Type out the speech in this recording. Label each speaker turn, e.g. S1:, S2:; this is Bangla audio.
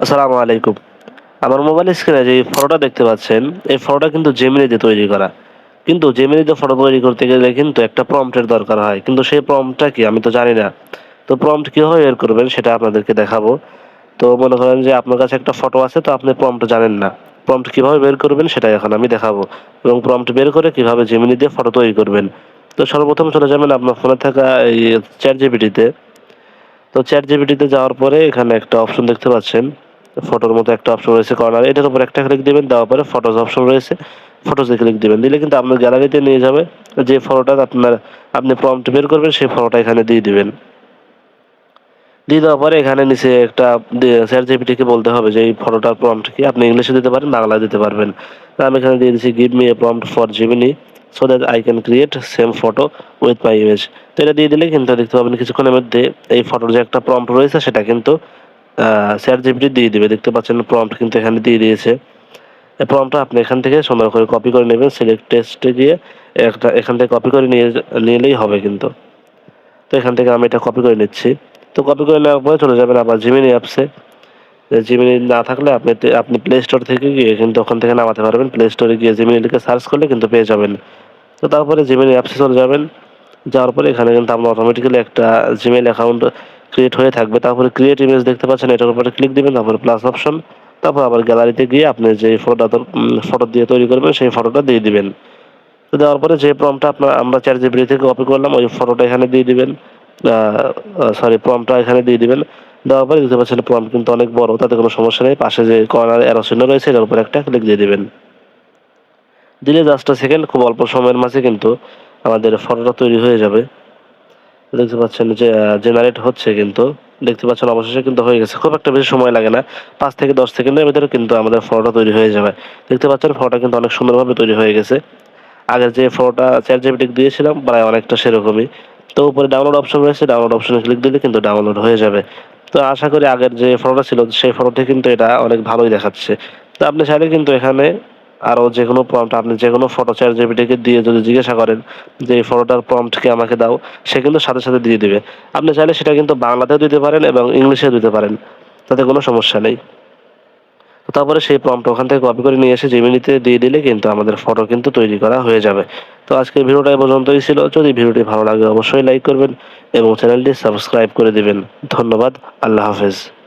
S1: আসসালামু আলাইকুম। আমার মোবাইল স্ক্রিনে যে ফটোটা দেখতে পাচ্ছেন, এই ফটোটা কিন্তু জেমিনি দিয়ে তৈরি করা। কিন্তু জেমিনিতে ফটো তৈরি করতে গেলে কিন্তু একটা প্রম্পটের দরকার হয়। কিন্তু সেই প্রম্পটটা কি? আমি তো জানি না। তো প্রম্পট কীভাবে বের করবেন সেটা আপনাদেরকে দেখাবো। তো মনে করেন যে আপনার কাছে একটা ফটো আছে, তো আপনি প্রম্পট জানেন না। প্রম্পট কীভাবে বের করবেন সেটা এখন আমি দেখাবো। এবং প্রম্পট বের করে কীভাবে জেমিনি দিয়ে ফটো তৈরি করবেন। তো সর্বপ্রথম চলে যাবেন আপনার ফোনে থাকা এই চ্যাট জিবিটিতে তো চ্যাট জিবিটিতে যাওয়ার পরে এখানে একটা অপশন দেখতে পাচ্ছেন। ফটোর মতো একটা অপশন রয়েছে কর্নার এটার উপর একটা ক্লিক দিবেন, দেওয়ার পরে ফটোজ অপশন রয়েছে। ফটোজে ক্লিক দিবেন। দিলে কিন্তু আপনার গ্যালারিতে নিয়ে যাবে। যে ফটোটা আপনার, আপনি প্রম্পট বের করবেন, সেই ফটোটা এখানে দিয়ে দিবেন। দিয়ে দেওয়ার পরে এখানে নিচে একটা স্যার জিপিটিকে বলতে হবে যে, এই ফটোটার প্রম্পট কি? আপনি ইংলিশে দিতে পারেন বাংলা দিতে পারবেন। আমি এখানে দিয়ে দিচ্ছি give me a prompt for Gemini so that I can create same photo with my image তো এটা দিয়ে দিলে কিন্তু দেখতে পাবেন, কিছুক্ষণের মধ্যে এই ফটোর যে একটা প্রম্পট রয়েছে, সেটা কিন্তু চ্যাট জিপিটি দিয়ে দিবে, দেখতে পাচ্ছেন প্রম্পট কিন্তু এখানে দিয়ে দিয়েছে। এই প্রম্পটটা আপনি এখান থেকে সুন্দর করে কপি করে নেবেন সিলেক্ট টেস্টে গিয়ে একটা, এখান থেকে কপি করে নিয়ে, নিলেই হবে কিন্তু। তো এখান থেকে আমি এটা কপি করে নিচ্ছি। তো কপি করে নেওয়ার পরে চলে যাবেন আবার জিমিনি অ্যাপসে জিমিনি না থাকলে আপনি আপনি প্লে স্টোর থেকে গিয়ে কিন্তু ওখান থেকে নামাতে পারবেন। প্লে স্টোরে গিয়ে জিমিনি লিখে সার্চ করলে কিন্তু পেয়ে যাবেন। তো তারপরে জিমিনি অ্যাপসে চলে যাবেন। যাওয়ার পরে এখানে কিন্তু আপনার অটোমেটিক্যালি একটা জিমেল অ্যাকাউন্ট ক্রিয়েট হয়ে থাকবে। তারপরে ক্রিয়েট ইমেজ দেখতে পাচ্ছেন, এটার উপরে ক্লিক দিবেন, তারপরে প্লাস অপশন তারপর আবার গ্যালারিতে গিয়ে আপনি যে ফটোটা ফটো দিয়ে তৈরি করবেন, সেই ফটোটা দিয়ে দিবেন। দেওয়ার পরে যে প্রমটা আপনার, আমরা চার জিবি থেকে কপি করলাম, ওই ফটোটা এখানে দিয়ে দিবেন। সরি প্রমটা এখানে দিয়ে দিবেন। দেওয়ার পরে দেখতে পাচ্ছেন প্রম কিন্তু অনেক বড়, তাতে কোনো সমস্যা নেই। পাশে যে কর্নার অ্যারো চিহ্ন রয়েছে, এটার উপর একটা ক্লিক দিয়ে দিবেন। দিলে জাস্ট সেকেন্ড খুব অল্প সময়ের মাঝে কিন্তু আমাদের ফটোটা তৈরি হয়ে যাবে। দেখতে পাচ্ছেন যে জেনারেট হচ্ছে কিন্তু। দেখতে পাচ্ছেন অবশেষে কিন্তু হয়ে গেছে। খুব একটা বেশি সময় লাগে না। পাঁচ থেকে দশ সেকেন্ডের ভিতরে কিন্তু আমাদের ফটোটা তৈরি হয়ে যাবে। দেখতে পাচ্ছেন ফটোটা কিন্তু অনেক সুন্দরভাবে তৈরি হয়ে গেছে। আগের যে ফটোটা চ্যাট জিপিটিক দিয়েছিলাম, প্রায় অনেকটা সেরকমই। তো উপরে ডাউনলোড অপশন রয়েছে ডাউনলোড অপশনে ক্লিক দিলে কিন্তু ডাউনলোড হয়ে যাবে। তো আশা করি আগের যে ফটোটা ছিল, সেই ফটোটি কিন্তু এটা অনেক ভালোই দেখাচ্ছে। তো আপনি চাইলে কিন্তু এখানে আরও যে কোনো প্রম্পট আপনি যে কোনো ফটো চ্যাট জিপিটিকে দিয়ে যদি জিজ্ঞাসা করেন যে এই ফটোটার প্রম্পটকে আমাকে দাও, সে কিন্তু সাথে সাথে দিয়ে দিবে। আপনি চাইলে সেটা কিন্তু বাংলাতেও দিতে পারেন এবং ইংলিশেও দিতে পারেন, তাতে কোনো সমস্যা নেই। তারপরে সেই প্রম্পট ওখান থেকে কপি করে নিয়ে এসে জিমিনিতে দিয়ে দিলে কিন্তু আমাদের ফটো কিন্তু তৈরি করা হয়ে যাবে। তো আজকের ভিডিওটা পর্যন্তই ছিল। যদি ভিডিওটি ভালো লাগে অবশ্যই লাইক করবেন এবং চ্যানেলটি সাবস্ক্রাইব করে দিবেন। ধন্যবাদ। আল্লাহ হাফেজ।